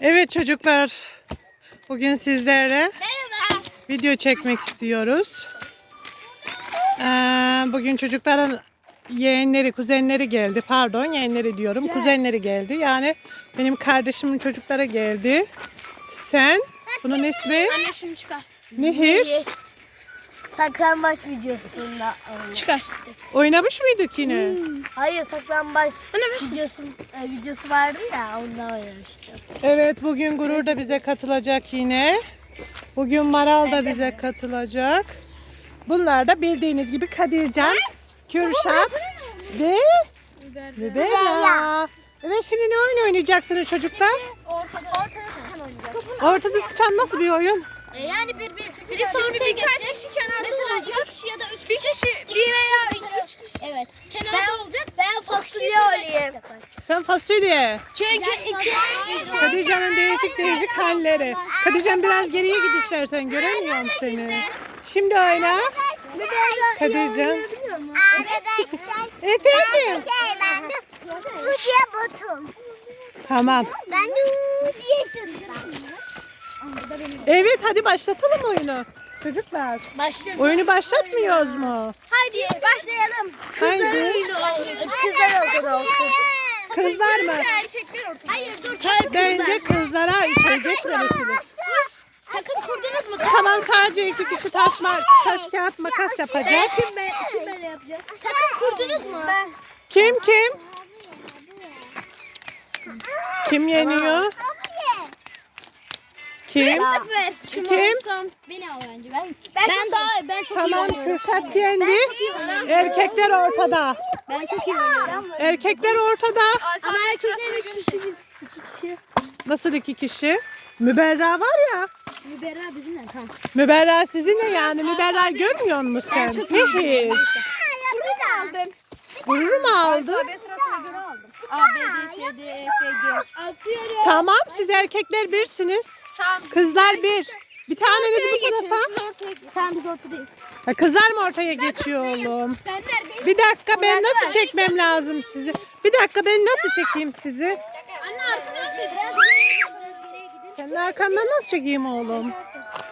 Evet çocuklar. Bugün sizlere Merhaba. video çekmek istiyoruz. Ee, bugün çocukların yeğenleri, kuzenleri geldi. Pardon, yeğenleri diyorum. Kuzenleri geldi. Yani benim kardeşimin çocuklara geldi. Sen, bunun ismi Anne şunu çıkar. Nehir. Saklambaç videosunda. Çıkar. Oynamış mıydık yine? Hayır saklambaç videosu, e, videosu vardı ya ondan oynamıştım. Evet, bugün Gurur da bize katılacak yine. Bugün Maral da bize katılacak. Bunlar da bildiğiniz gibi Kadircan, Kürşat ve Müberra. Evet şimdi ne oyun oynayacaksınız çocuklar? Ortada, ortada sen oynayacaksın. Ortada sıçan nasıl bir oyun? E yani bir, bir, birisi ortaya birkaç kişi kenarda Mesela iki kişi ya da üç bir kişi. Bir veya iki, üç kişi. Evet. Kenarda ben, olacak. Ben fasulye olayım. Sen fasulye. Çünkü iki Kadircan'ın değişik değişik halleri. Kadircan biraz geriye git istersen göremiyorum seni. Şimdi oyna. Kadircan. Arkadaşlar Efendim. şey ben de bu diye botum. Tamam. Ben de u diye sınıfım. Evet hadi başlatalım oyunu. Çocuklar. Başlayalım. Oyunu başlatmıyoruz mu? Hadi başlayalım. Haydi. Kızlar ortada olsun. Kızlar mı? Erkekler ortada. Hayır dur. Bence kızlara şey getirebilirsiniz. Takım kurdunuz mu? Tamam sadece iki kişi taş, ma- taş kağıt makas yapacak. Kim ben, kim böyle yapacak? Takım kurdunuz mu? Ben. Kim kim? Kim yeniyor? Kim? Kim? Beni al önce. Ben, ben, daha ben çok Tamam oynuyorum. Kürşat yendi. Erkekler ortada. Ben çok iyi oynuyorum. Erkekler ortada. Ama erkekler üç kişi biz iki kişi. Nasıl iki kişi? Müberra var ya. Müberra bizimle. Tamam. Müberra sizinle yani. Müberra görmüyor musun sen? Nehir. aldım. Gurur mu aldın? A, B, D, C, D, E, F, G. Atıyorum. Tamam siz erkekler birsiniz. Kızlar bir. Bir taneniz bu tarafa. Tamam biz ortadayız. Ha, kızlar mı ortaya geçiyor oğlum? Ben neredeyim? Bir dakika ben nasıl çekmem lazım sizi? Bir dakika ben nasıl çekeyim sizi? Anne çek. Biraz gidin. Senin arkandan nasıl çekeyim oğlum?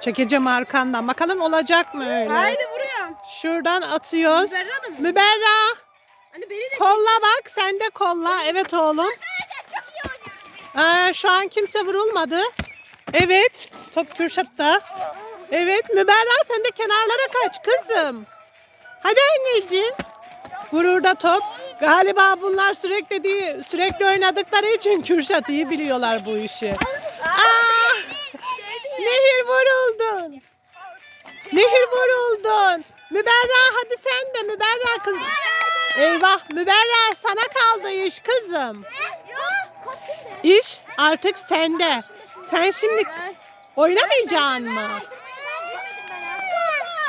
Çekeceğim arkandan. Bakalım olacak mı öyle? vuruyorum. Şuradan atıyoruz. Müberra da mı? Müberra. Anne beni de Kolla bak. Sen de kolla. Evet oğlum. Ee, şu an kimse vurulmadı. Evet. Top Kürşat'ta. Evet. Müberra sen de kenarlara kaç kızım. Hadi anneciğim. Gururda top. Galiba bunlar sürekli değil, sürekli oynadıkları için Kürşat iyi biliyorlar bu işi. Aa! Nehir vuruldun. Nehir vuruldun. Müberra hadi sen de Müberra kız. Eyvah Müberra sana kaldı iş kızım. İş artık sende. Sen şimdi oynamayacaksın mı?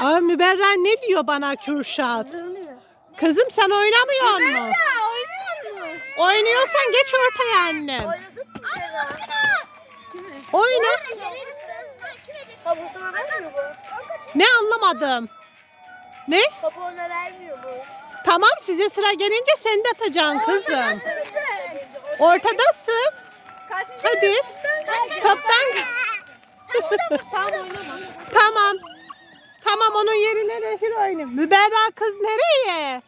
Aa, Müberra ne diyor bana Kürşat? Kızım sen oynamıyor mu? Oynuyorsan geç ortaya annem. Oyna. Topu sana vermiyor bu. Ne anlamadım. Ne? Topu ona vermiyor bu. Tamam size sıra gelince sen de atacaksın kızım. Ortadasın. Hadi. Toptan. Tamam. Tamam onun yerine Nehir oynuyor. Müberra kız nereye?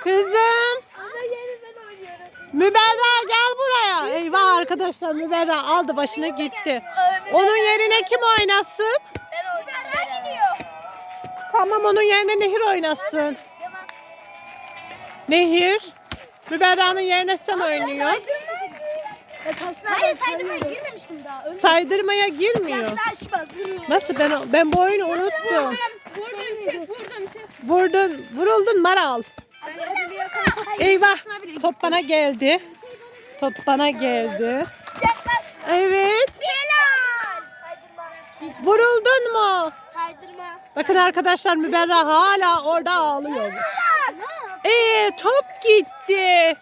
Kızım. Müberra gel buraya. Eyvah arkadaşlar Müberra aldı başına gitti. Onun yerine kim oynasın? Tamam onun yerine Nehir oynasın. Nehir. Müberra'nın yerine sen oynuyor. Hayır saydırmaya girmemiştim daha. Öyle Saydırmaya girmiyor. Nasıl ben ben bu oyunu unuttum. Vurdum çık vurdum çık. Vurdun, vuruldun Maral. Eyvah. Top bana geldi. Top bana geldi. Evet. Vuruldun mu? Saydırma. Bakın arkadaşlar Müberra hala orada ağlıyor. Ee top gitti.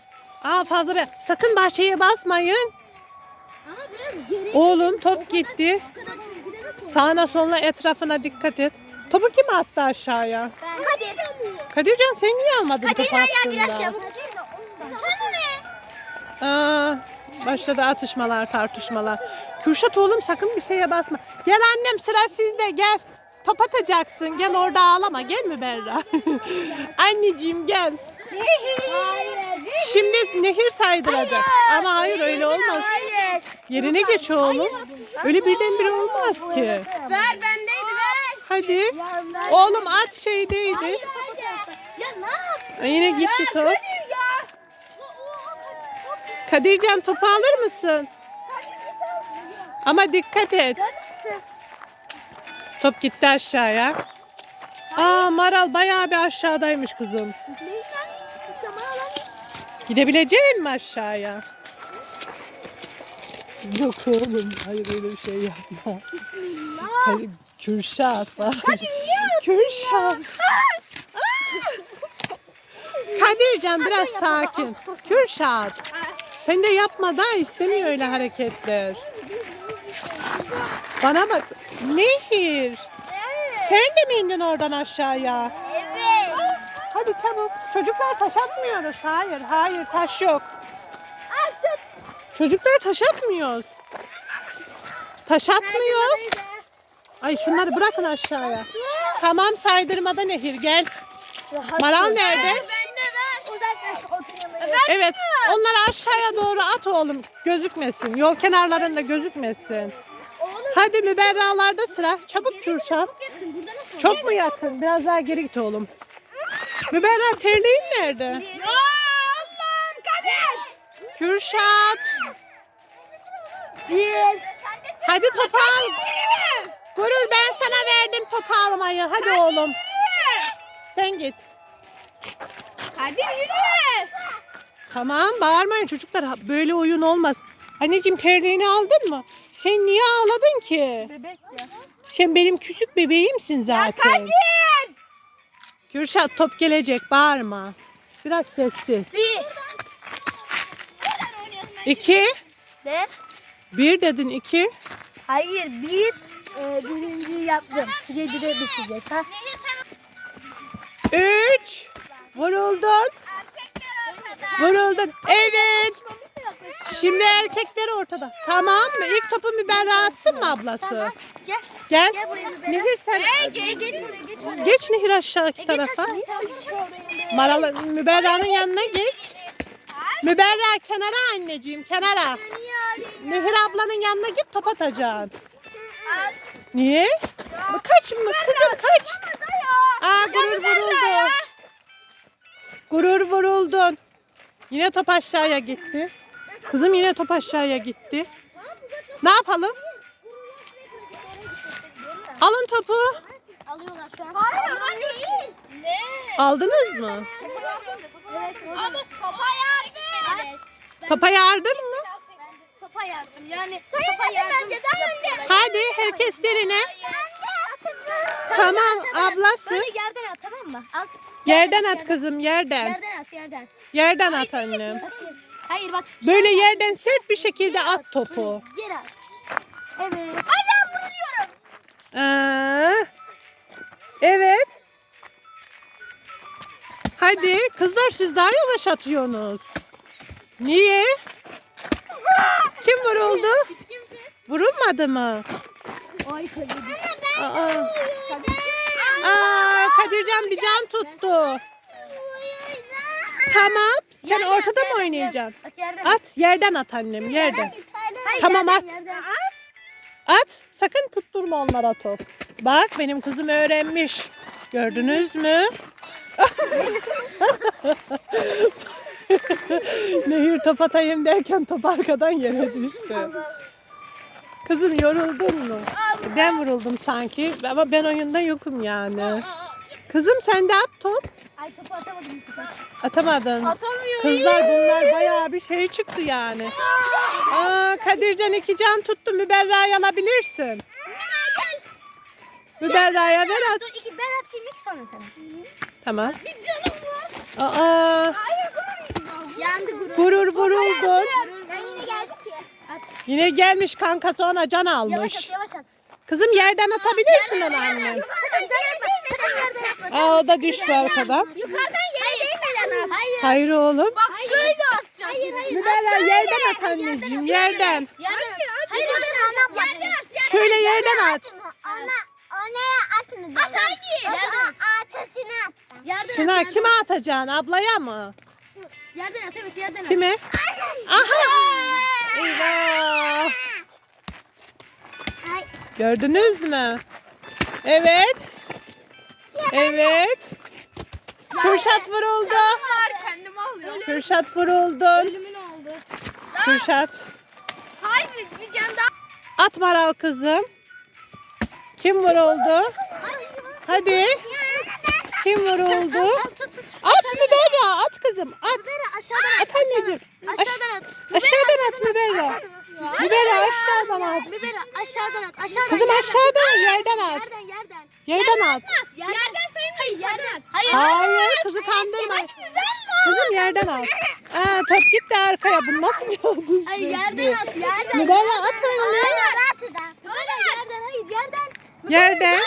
Aa fazla be. Sakın bahçeye basmayın. Ama biraz geri. Oğlum top gitti. Sağına soluna etrafına dikkat et. Topu kim attı aşağıya? Kadir. Kadircan sen niye almadın Kadir topu ayağı biraz aslında? çabuk. Sana ne? Aa, Başladı atışmalar, tartışmalar. Kürşat oğlum sakın bir şeye basma. Gel annem sıra sizde gel. Top atacaksın. Gel orada ağlama. Gel mi Berra? Anneciğim gel. Şimdi nehir saydıracak. Ama hayır öyle olmaz. Hayır. Yerine geç oğlum. Öyle birdenbire olmaz ki. Ver bendeydi ver. Hadi. Oğlum at şeydeydi. Ay, Yine gitti top. Kadircan topu alır mısın? Ama dikkat et. Top gitti aşağıya. Aa Maral bayağı bir aşağıdaymış kızım. Gidebilecek mi aşağıya? Yok oğlum. Hayır öyle bir şey yapma. Hayır, Kürşat. Hayır. Kürşat. Kadircan biraz sakin. Kürşat. Sen de yapma da istemiyor öyle hareketler. Bana bak. Nehir. Sen de mi indin oradan aşağıya? Evet. Hadi çabuk. Çocuklar taş atmıyoruz. Hayır, hayır taş yok. Çocuklar taş atmıyoruz. Taş atmıyoruz. Ay şunları bırakın aşağıya. Tamam saydırmada Nehir gel. Maral nerede? Evet. Onları aşağıya doğru at oğlum. Gözükmesin. Yol kenarlarında gözükmesin. Hadi müberralarda sıra. Çabuk Kürşat. Burada nasıl? Çok mu yakın? Biraz daha geri git oğlum. Müberra terliğin nerede? Ya Allah'ım Kadir. Kürşat. Bir. Hadi topu al. Gurur ben sana verdim topu almayı. Hadi oğlum. Sen git. Hadi yürü. Tamam bağırmayın çocuklar. Böyle oyun olmaz. Anneciğim terliğini aldın mı? Sen niye ağladın ki? Bebek ya. Sen benim küçük bebeğimsin zaten. Kadir. Kürşat top gelecek bağırma. Biraz sessiz. Bir. İki. Ne? Bir dedin iki. Hayır bir. E, birinci yaptım. Yedide bitecek ha. Üç. Vuruldun. Vuruldun. Evet. Şimdi erkekler ortada. Tamam mı? İlk topu Müberra atsın mı ablası? Gel. Gel. Gel buraya Müberra. Nehir sen Geç geç geç oraya. geç Nehir aşağıki tarafa. Maral Müberra'nın yanına geç. Müberra kenara anneciğim kenara. Nehir ablanın yanına git top atacaksın. Niye? Kaç mı kızım kaç. Aa gurur vuruldu. Gurur vuruldun. Yine top aşağıya gitti. Kızım yine top aşağıya gitti. Ne yapalım? Alın topu. Alıyorlar şu an. Hayır ama değil. Ne? Aldınız mı? Evet. Ama sopa yardım. Topa yardın mı? Sopa yardım yani. Sopa yardım. Hadi herkes yerine. Tamam ablası. Böyle yerden at tamam mı? Al. Yerden at kızım yerden. Yerden at yerden. Yerden at annem. Hayır bak. Böyle yerden sert bir şekilde at topu. Yere at. Evet. Hala vuruyorum. Ee, evet. Hadi kızlar siz daha yavaş atıyorsunuz. Niye? Kim vuruldu? Vurulmadı mı? Ay Kadir. Aa, Kadircan bir can tuttu. Tamam. Sen ortada mı oynayacaksın? At yerden. At yerden at annem yerden. Hayır, Tamam, yerden, at. yerden. At. Sakın tutturma onlara top. Bak benim kızım öğrenmiş. Gördünüz mü? Nehir top atayım derken top arkadan yere düştü. Kızım yoruldun mu? Ben vuruldum sanki ama ben oyunda yokum yani. Kızım sen de at top. Ay topu atamadım sefer. Atamadın. Atamıyor. Kızlar bunlar bayağı bir şey çıktı yani. Aa, Kadircan iki can tuttu. Müberra'yı alabilirsin. Müberra'ya ver at. Dur iki ben atayım ilk sonra sen at. Tamam. Bir canım var. Aa, Hayır gurur. Yandı gurur. gurur vuruldun. Ben yine geldim ki. At. Yine gelmiş kankası ona can Yavaş almış. at yavaş at. Kızım yerden atabilirsin onu annem. Sakın. Aa, o da düştü arkadan. Yukarıdan yere değmeden at. Hayır. Hayır oğlum. Bak şöyle atacağım. Hayır hayır. Müberra yerden at anneciğim yerden. Hayır Hayır, yerden at. yerden at. Yerden Şöyle yerden at. Ona, ona atmadım. At hangi? Yerden at. Atasını attım. Yerden yerden. kime atacaksın? Ablaya mı? Yerden at evet yerden at. Kime? Aha! Eyvah! Gördünüz mü? Evet. Evet. Kürşat vuruldu. Kendimi alıyorum. Kürşat vuruldu. Ölümün oldu. Kürşat. Hayır bir can daha. At Maral kızım. Kim vuruldu? Hadi. Kim vuruldu? At Müberra. At kızım. At. Aşağıdan At anneciğim. Aş- Aşağıdan at. aşağıdan at Müberra. Müberra aşağıdan at. Biberi aşağıdan at. Aşağıdan. Kızım yerden. aşağıdan yerden at. Yerden yerden. Yerden at. Yerden sayın. Hayır yerden at. Hayır. Hayır kızı kandırma. Kızım yerden at. Aa, top gitti arkaya. Bu nasıl bir oldu Hayır şimdi? yerden at. Yerden. Müberra at. Atı da. Böyle yerden hayır yerden. Yerden.